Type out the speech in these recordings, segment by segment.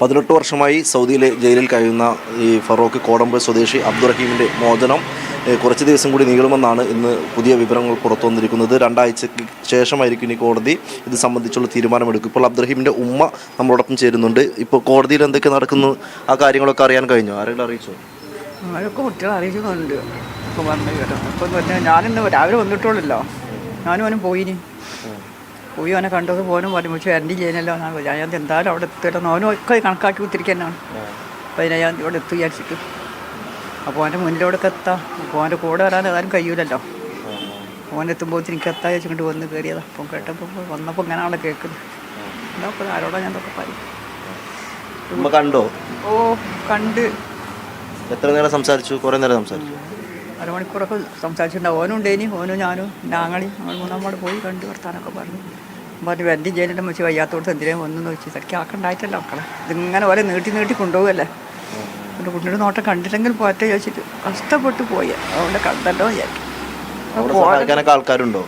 പതിനെട്ട് വർഷമായി സൗദിയിലെ ജയിലിൽ കഴിയുന്ന ഈ ഫറോക്ക് കോടമ്പ് സ്വദേശി അബ്ദുറഹീമിന്റെ മോചനം കുറച്ച് ദിവസം കൂടി നീളുമെന്നാണ് ഇന്ന് പുതിയ വിവരങ്ങൾ പുറത്തു വന്നിരിക്കുന്നത്. രണ്ടാഴ്ചയ്ക്ക് ശേഷമായിരിക്കും ഇനി കോടതി ഇത് സംബന്ധിച്ചുള്ള തീരുമാനമെടുക്കും. ഇപ്പോൾ അബ്ദുറഹീമിന്റെ ഉമ്മ നമ്മളോടൊപ്പം ചേരുന്നുണ്ട്. ഇപ്പോൾ കോടതിയിൽ എന്തൊക്കെ നടക്കുന്നു? ആ കാര്യങ്ങളൊക്കെ അറിയാൻ കഴിഞ്ഞു? ആരെങ്കിലും അറിയിച്ചോ? അവരൊക്കെ കുട്ടികളെ അറിയിക്കുന്നുണ്ട് ഇപ്പോൾ പറഞ്ഞു കേട്ടോ. അപ്പം പിന്നെ ഞാനിന്ന് രാവിലെ വന്നിട്ടുള്ളല്ലോ. ഞാനും അവനും പോയിനി പോയി. അവനെ കണ്ടത് പോനും പറഞ്ഞു പക്ഷേ എന്റെ ചെയ്യുന്നല്ലോ എന്നാണ്. ഞാൻ എന്തായാലും അവിടെ എത്തിയിട്ടെന്ന് അവനും ഒക്കെ കണക്കാക്കി അതിനെ ഞാൻ ഇവിടെ എത്തി വിചാരിച്ചിട്ട്. അപ്പോൾ അവന്റെ മുന്നിലൂടെ എത്താം. അപ്പോൾ അവന്റെ കൂടെ വരാൻ ഏതായാലും കഴിയൂലല്ലോ. ഓനെത്തുമ്പോൾ എനിക്ക് എത്താ വെച്ചിട്ട് വന്ന് കയറിയതാണ് അപ്പം കേട്ടപ്പോൾ വന്നപ്പോൾ ഇങ്ങനെ അവിടെ കേൾക്കുന്നത്. എന്താ അപ്പോൾ ആരോടാ ഞാൻ ഇതൊക്കെ പറയും. കണ്ടോ? ഓ കണ്ട്. എത്ര നേരം സംസാരിച്ചു? കുറേ നേരം സംസാരിച്ചു. അരമണിക്കൂറൊക്കെ സംസാരിച്ചിട്ടുണ്ട് ഓനും ഉണ്ടേനി ഓനും ഞാനും ഞാങ്ങളി ഞങ്ങൾ മൂന്നാമോട് പോയി കണ്ട് വർത്താനൊക്കെ പറഞ്ഞു പറഞ്ഞു എന്റെ ചെയ്തിട്ട് വെച്ച് വയ്യാത്തോടത്ത് എന്തിനാ ഒന്നും വെച്ച് ഇതൊക്കെ ആക്കണ്ടായിട്ടല്ല മക്കളെ? ഇതിങ്ങനെ ഓരോ നീട്ടി നീട്ടി കൊണ്ടുപോകല്ലേ എന്റെ കുട്ടിയുടെ നോട്ടം കണ്ടില്ലെങ്കിൽ പോറ്റ ചോദിച്ചിട്ട് കഷ്ടപ്പെട്ട് പോയി. അതുകൊണ്ട് കണ്ടല്ലോ വിചാരിക്കും. അവിടെ സഹായിക്കാനൊക്കെ ആൾക്കാരുണ്ടോ?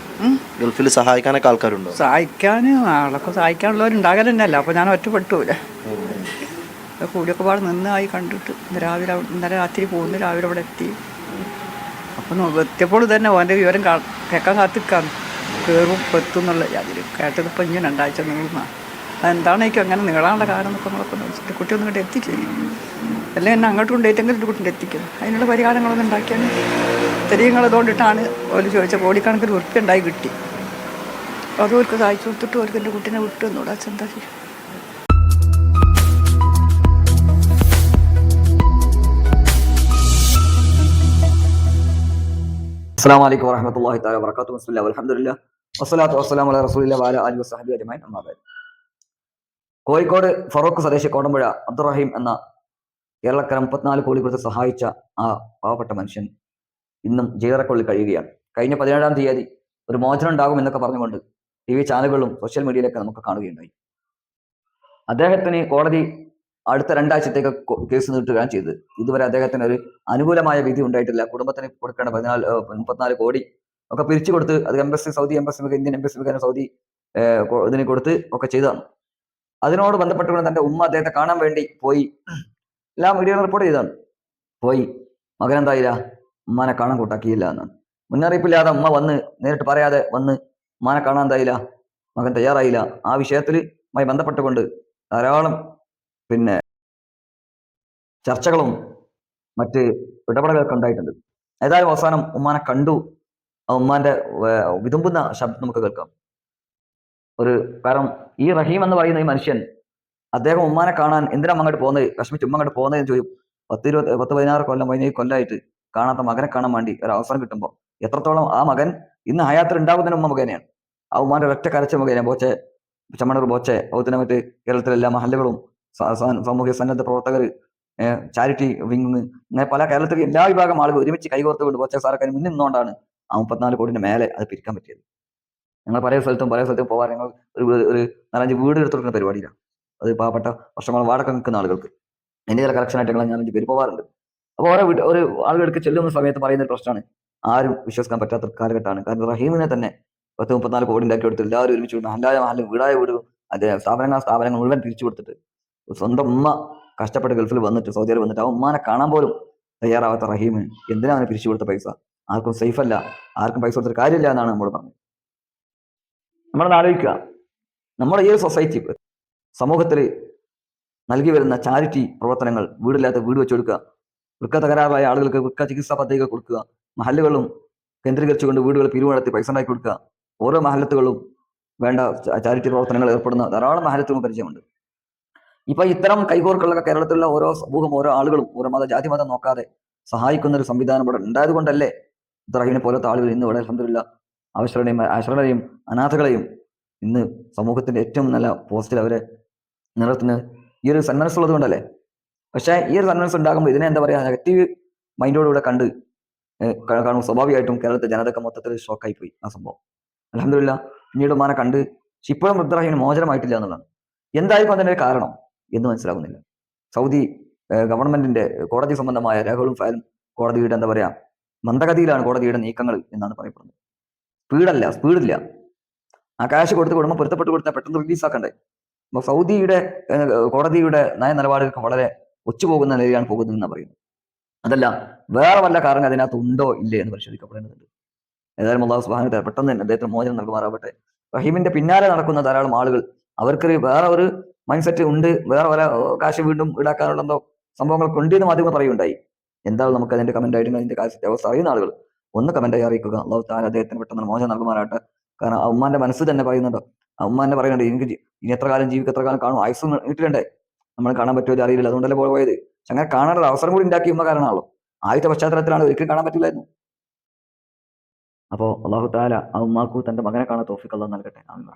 ഗൾഫിൽ സഹായിക്കാനൊക്കെ ആൾക്കാരുണ്ടോ? സഹായിക്കാൻ ആളൊക്കെ സഹായിക്കാനുള്ളവരുണ്ടാകൽ തന്നെയല്ല അപ്പോൾ ഞാൻ ഒറ്റപ്പെട്ടുപോലെ കൂടിയൊക്കെ പാട് നിന്നായി കണ്ടിട്ട് ഇന്ന് രാവിലെ അവിടെ- ഇന്നലെ രാത്രി പോകുന്നു രാവിലെ അവിടെ എത്തി. അപ്പം എത്തിയപ്പോൾ തന്നെ ഓന്റെ വിവരം കേൾക്കാൻ കാത്തിക്കാന്ന് കയറും എത്തും എന്നുള്ള കേട്ടതിപ്പോൾ ഇങ്ങനെ രണ്ടാഴ്ച നീളുന്ന അതെന്താണ് എനിക്ക് അങ്ങനെ നീളാനുള്ള കാരണം എന്നൊക്കെ നമ്മളൊക്കെ നോക്കിയിട്ട് കുട്ടി ഒന്നും ഇങ്ങോട്ട് എത്തിക്കും അല്ലെങ്കിൽ എന്നെ അങ്ങോട്ട് കൊണ്ടുപോയിട്ടെങ്കിലും ഒരു കുട്ടിന്റെ എത്തിക്കും അതിനുള്ള പരിഹാരങ്ങളൊന്നും ഉണ്ടാക്കിയാണ് തെരീയങ്ങൾ അതുകൊണ്ടിട്ടാണ് ഓൽ ചോദിച്ച കോടിക്കണക്കിന് ഉറുപ്പി ഉണ്ടായി കിട്ടി. അതും അവർക്ക് സഹായിച്ചു കൊടുത്തിട്ട് അവർക്ക് എന്റെ കുട്ടീനെ വിട്ടു എന്നോടാ. എന്താ ചെയ്യുക അസ്സാം വലൈക്കും വറഹമത്തല്ലാഹി താല വർക്കാത്തു ബിസ്മില്ല അലഹമുല്ല വസ്സലാത്തു വസ്സലാം അല റസൂലില്ല വാല അലി വസ്ഹബി അജമാൻ അമ്മാബാദ് കോഴിക്കോട് ഫറൂഖ് സ്വദേശി കോടമ്പുഴ അബ്ദുറഹീം എന്ന കേരളക്കര മുപ്പത്തിനാല് കോടി കൊടുത്ത് സഹായിച്ച ആ പാവപ്പെട്ട മനുഷ്യൻ ഇന്നും ജയിലറക്കുള്ളിൽ കഴിയുകയാണ്. കഴിഞ്ഞ പതിനേഴാം തീയതി ഒരു മോചനം ഉണ്ടാകും എന്നൊക്കെ പറഞ്ഞുകൊണ്ട് ടി വി ചാനലുകളും സോഷ്യൽ മീഡിയയിലൊക്കെ നമുക്ക് കാണുകയുണ്ടായി. അദ്ദേഹത്തിന് കോടതി അടുത്ത രണ്ടാഴ്ചത്തേക്ക് കേസ് നീട്ടുകയാണ് ചെയ്തത്. ഇതുവരെ അദ്ദേഹത്തിന് ഒരു അനുകൂലമായ വിധി ഉണ്ടായിട്ടില്ല. കുടുംബത്തിന് കൊടുക്കേണ്ട പതിനാല് മുപ്പത്തിനാല് കോടി ഒക്കെ പിരിച്ചു കൊടുത്ത് അത് embassy Saudi embassy Indian embassy Saudi ഇതിനെ കൊടുത്ത് ഒക്കെ ചെയ്തതാണ്. അതിനോട് ബന്ധപ്പെട്ടുകൊണ്ട് തന്റെ ഉമ്മ അദ്ദേഹത്തെ കാണാൻ വേണ്ടി പോയി. എല്ലാ മീഡിയകളും റിപ്പോർട്ട് ചെയ്താണ് പോയി. മകൻ എന്തായില്ല? ഉമ്മാനെ കാണാൻ കൂട്ടാക്കിയില്ല എന്ന് മുന്നറിയിപ്പില്ലാതെ ഉമ്മ വന്ന് നേരിട്ട് പറയാതെ വന്ന് ഉമ്മാനെ കാണാൻ എന്തായില്ല? മകൻ തയ്യാറായില്ല. ആ വിഷയത്തിൽ വിഷയത്തിലുമായി ബന്ധപ്പെട്ടുകൊണ്ട് ധാരാളം പിന്നെ ചർച്ചകളും മറ്റ് ഇടപെടലുകളൊക്കെ ഉണ്ടായിട്ടുണ്ട്. ഏതായാലും അവസാനം ഉമ്മാനെ കണ്ടു. ഉമ്മാന്റെ വിതുമ്പുന്ന ശബ്ദം നമുക്ക് കേൾക്കാം. ഒരു കാരണം ഈ റഹീം എന്ന് പറയുന്ന ഈ മനുഷ്യൻ അദ്ദേഹം ഉമ്മാനെ കാണാൻ എന്തിനാ അങ്ങോട്ട് പോകുന്നത് കശ്മീർ ഉമ്മ അങ്ങോട്ട് പോകുന്നതെന്ന് ചോദിക്കും. പത്ത് ഇരുപത് പത്ത് പതിനാറ് കൊല്ലം പതിനേഴ് കൊല്ലമായിട്ട് കാണാത്ത മകനെ കാണാൻ വേണ്ടി ഒരു അവസരം കിട്ടുമ്പോൾ എത്രത്തോളം ആ മകൻ ഇന്ന് ഹയാത്തിൽ ഉണ്ടാകുന്നതിന് ഉമ്മ മുഖേനയാണ് ആ ഉമ്മാന്റെ ഒറ്റ കരച്ച മുഖേന ബോച്ചെ ചമ്മണൂർ ബോച്ചെ അതുപോലെ മറ്റ് കേരളത്തിലെ എല്ലാ മഹല്ലുകളും സാമൂഹ്യ സന്നദ്ധ പ്രവർത്തകർ ചാരിറ്റി വിങ് അങ്ങനെ പല കേരളത്തിലെ എല്ലാ വിഭാഗം ആളുകൾ ഒരുമിച്ച് കൈകോർത്തുകൊണ്ട് ബോച്ചെ സാറൊക്കെ മുന്നിൽ നിന്നുകൊണ്ടാണ് ആ മുപ്പത്തിനാല് കോടിന്റെ മേലെ അത് പിരിക്കാൻ പറ്റിയത്. ഞങ്ങൾ പല സ്ഥലത്തും പല സ്ഥലത്തും പോകാൻ ഞങ്ങൾ ഒരു ഒരു നാലഞ്ച് വീട് എടുത്തു കൊടുക്കുന്ന പരിപാടിയിലാണ്. അത് പാവപ്പെട്ട വർഷങ്ങൾ വാടക നിൽക്കുന്ന ആളുകൾക്ക്. എന്റെ ചില കളക്ഷൻ ആയിട്ട് ഞങ്ങൾ അഞ്ച് പേര് പോകാറുണ്ട് അപ്പോൾ ഓരോ വീട്ട് ഒരു ആളുകൾക്ക് ചെല്ലുന്ന സമയത്ത് പറയുന്ന ഒരു പ്രശ്നമാണ്. ആരും വിശ്വസിക്കാൻ പറ്റാത്ത കാലഘട്ടമാണ്. കാരണം റഹീമിനെ തന്നെ പത്ത് മുപ്പത്തിനാല് കോടി ഉണ്ടാക്കി കൊടുത്ത് എല്ലാവരും ഒരുമിച്ച് വിടുന്നു അല്ലാതെ മഹലും വീടായ വീട് അത് സ്ഥാപനങ്ങൾ സ്ഥാപനങ്ങൾ മുഴുവൻ തിരിച്ചു കൊടുത്തിട്ട് സ്വന്തം ഉമ്മ കഷ്ടപ്പെട്ട് ഗൾഫിൽ വന്നിട്ട് സൗദിയിൽ വന്നിട്ട് ആ ഉമ്മാനെ കാണാൻ പോലും തയ്യാറാവാത്ത റഹീമിന് എന്തിനാ അവന് പിരിച്ചു കൊടുത്ത പൈസ? ആർക്കും സേഫ് അല്ല ആർക്കും പൈസ കൊടുത്തിട്ട് കാര്യമില്ല എന്നാണ് നമ്മൾ പറഞ്ഞത്. നമ്മളൊന്ന് ആലോചിക്കുക നമ്മുടെ ഈ സൊസൈറ്റി സമൂഹത്തിൽ നൽകി വരുന്ന ചാരിറ്റി പ്രവർത്തനങ്ങൾ വീടില്ലാത്ത വീട് വെച്ച് കൊടുക്കുക വൃക്ക തകരാറായ ആളുകൾക്ക് വൃക്ക ചികിത്സാ പദ്ധതികൾ കൊടുക്കുക മഹല്ലുകളും കേന്ദ്രീകരിച്ചുകൊണ്ട് വീടുകൾ പിരിവ് നടത്തി പൈസ ഉണ്ടാക്കി കൊടുക്കുക ഓരോ മഹലത്തുകളും വേണ്ട ചാരിറ്റി പ്രവർത്തനങ്ങൾ ഏർപ്പെടുന്ന ധാരാളം മഹലത്തുകളും പരിചയമുണ്ട്. ഇപ്പൊ ഇത്തരം കൈകോർക്കുള്ള കേരളത്തിലുള്ള ഓരോ സമൂഹം ഓരോ ആളുകളും ഓരോ മത ജാതി മതം നോക്കാതെ സഹായിക്കുന്ന ഒരു സംവിധാനം ഇവിടെ ഉണ്ടായത് കൊണ്ടല്ലേ ഇബ്രാഹിമിനെ പോലത്തെ ആളുകൾ ഇന്ന് ഇവിടെ അലഹമില്ല അവശരണയും അശ്രണരെയും അനാഥകളെയും ഇന്ന് സമൂഹത്തിന്റെ ഏറ്റവും നല്ല പോസ്റ്റിൽ അവരെ നിലനിർത്തുന്നത് ഈ ഒരു സന്മനസ്സുള്ളത് കൊണ്ടല്ലേ? പക്ഷേ ഈ ഒരു സന്മനസ് ഉണ്ടാകുമ്പോൾ ഇതിനെ എന്താ പറയുക നെഗറ്റീവ് മൈൻഡോടുകൂടെ കണ്ട് കാണുമ്പോൾ സ്വാഭാവികമായിട്ടും കേരളത്തെ ജനതയ്ക്ക് മൊത്തത്തിൽ ഷോക്കായി പോയി ആ സംഭവം. അലഹമില്ല പിന്നീട് മാനെ കണ്ട് ഇപ്പോഴും ഇബ്രാഹിമിന് മോചനമായിട്ടില്ല എന്നുള്ളതാണ്. എന്തായിരിക്കും അതിന്റെ കാരണം എന്ന് മനസ്സിലാകുന്നില്ല സൗദി ഗവൺമെന്റിന്റെ കോടതി സംബന്ധമായ രേഖകളും ഫയലും കോടതിയുടെ എന്താ പറയാ മന്ദഗതിയിലാണ് കോടതിയുടെ നീക്കങ്ങൾ എന്നാണ് പറയപ്പെടുന്നത്. സ്പീഡല്ല സ്പീഡില്ല. ആ കാശ് കൊടുത്ത് കുടുംബം പൊരുത്തപ്പെട്ട് കൊടുത്താൽ പെട്ടെന്ന് റിലീസ് ആക്കണ്ടേ? അപ്പൊ സൗദിയുടെ കോടതിയുടെ നയ നിലപാടുകൾക്ക് വളരെ ഒച്ചുപോകുന്ന നിലയിലാണ് പോകുന്നതെന്ന് പറയുന്നത്. അതല്ല വേറെ വല്ല കാരണം അതിനകത്ത് ഉണ്ടോ ഇല്ലേ എന്ന് പരിശോധിക്കപ്പെടേണ്ടതുണ്ട്. ഏതായാലും അള്ളാഹു സുബാന പെട്ടെന്ന് തന്നെ അദ്ദേഹത്തിന് മോചനം നൽകുമാറാവട്ടെ. റഹീമിന്റെ പിന്നാലെ നടക്കുന്ന ധാരാളം ആളുകൾ അവർക്ക് വേറെ ഒരു മൈൻഡ് സെറ്റ് ഉണ്ട് വേറെ വല്ല കാശ് വീണ്ടും ഈടാക്കാനുള്ള എന്തോ സംഭവങ്ങളൊക്കെ ഉണ്ട് എന്ന് മാധ്യമങ്ങൾ പറയുണ്ടായി എന്താണ് നമുക്ക് അതിന്റെ കമന്റ് ആയിട്ട് അതിന്റെ കാര്യത്തിൽ അവസ്ഥ അറിയുന്ന ആളുകൾ ഒന്ന് കമന്റായി അറിയിക്കുക. അള്ളാഹു താല അദ്ദേഹത്തിന് പെട്ടെന്ന് മോചനം നൽകുമാറാട്ടെ കാരണം അമ്മാന്റെ മനസ്സ് തന്നെ പറയുന്നുണ്ടോ. അമ്മാന്റെ പറയുന്നുണ്ട് എനിക്ക് ഇനി എത്ര കാലം ജീവിക്കും എത്ര കാലം കാണും? ആയുസ് നീട്ടിലുണ്ടേ നമ്മൾ കാണാൻ പറ്റുമോ അറിയില്ല. അതുകൊണ്ടല്ലേ പോയത്? അങ്ങനെ കാണാനുള്ള അവസരം കൂടി ഉണ്ടാക്കി ഉമ്മ കാരണമാണല്ലോ. ആദ്യത്തെ പശ്ചാത്തലത്തിലാണ് ഒരിക്കലും കാണാൻ പറ്റില്ലായിരുന്നു. അപ്പോൾ അള്ളാഹു താല ആ ഉമ്മാക്കു തന്റെ മകനെ കാണാൻ തോഫിക്ക് നൽകട്ടെ. ആമീൻ.